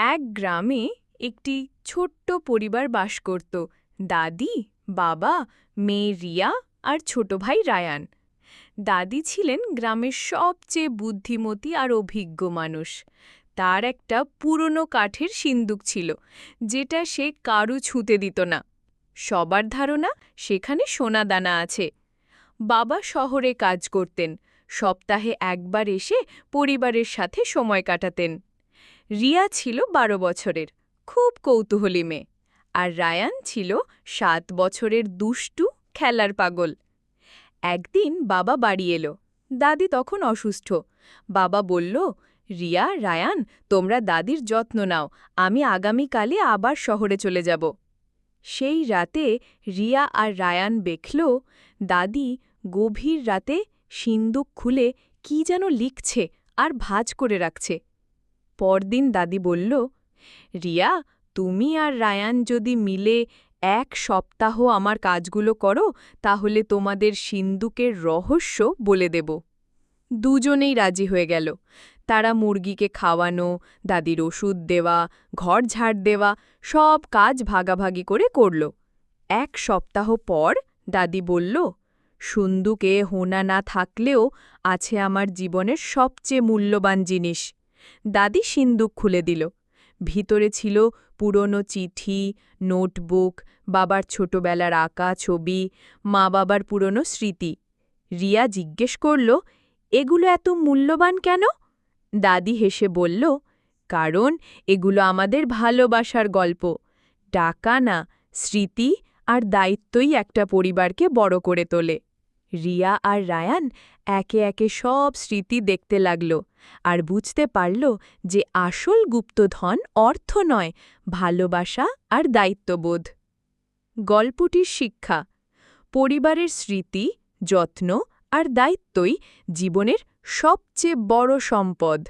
এক গ্রামে একটি ছোট্ট পরিবার বাস করত, দাদি, বাবা, মেয়ে রিয়া আর ছোট ভাই রায়ান। দাদি ছিলেন গ্রামের সবচেয়ে বুদ্ধিমতী আর অভিজ্ঞ মানুষ। তার একটা পুরনো কাঠের সিন্দুক ছিল, যেটা সে কারু ছুঁতে দিত না। সবার ধারণা সেখানে সোনাদানা আছে। বাবা শহরে কাজ করতেন, সপ্তাহে একবার এসে পরিবারের সাথে সময় কাটাতেন। রিয়া ছিল বারো বছরের, খুব কৌতূহলী মেয়ে, আর রায়ান ছিল সাত বছরের দুষ্টু খেলার পাগল। একদিন বাবা বাড়ি এলো, দাদি তখন অসুস্থ। বাবা বলল, রিয়া, রায়ান, তোমরা দাদির যত্ন নাও, আমি আগামীকালে আবার শহরে চলে যাব। সেই রাতে রিয়া আর রায়ান দেখল, দাদি গভীর রাতে সিন্দুক খুলে কি যেন লিখছে আর ভাজ করে রাখছে। পরদিন দাদি বলল, রিয়া, তুমি আর রায়ান যদি মিলে এক সপ্তাহ আমার কাজগুলো করো, তাহলে তোমাদের সিন্দুকের রহস্য বলে দেব দুজনেই রাজি হয়ে গেল। তারা মুরগিকে খাওয়ানো, দাদির ওষুধ দেওয়া, ঘর ঝাড় দেওয়া, সব কাজ ভাগাভাগি করে করল। এক সপ্তাহ পর দাদি বলল সুন্দুকে হোনা না থাকলেও আছে আমার জীবনের সবচেয়ে মূল্যবান জিনিস। দাদি সিন্দুক খুলে দিল। ভিতরে ছিল পুরনো চিঠি, নোটবুক, বাবার ছোটবেলার আঁকা ছবি, মা বাবার পুরনো স্মৃতি। রিয়া জিজ্ঞেস করল, এগুলো এত মূল্যবান কেন? দাদি হেসে বলল, কারণ এগুলো আমাদের ভালোবাসার গল্প। টাকা না, স্মৃতি আর দায়িত্বই একটা পরিবারকে বড় করে তোলে। রিয়া আর রায়ান একে একে সব স্মৃতি দেখতে লাগল আর বুঝতে পারল যে আসল গুপ্তধন অর্থ নয়, ভালোবাসা আর দায়িত্ববোধ। গল্পটির শিক্ষা, পরিবারের স্মৃতি, যত্ন আর দায়িত্বই জীবনের সবচেয়ে বড় সম্পদ।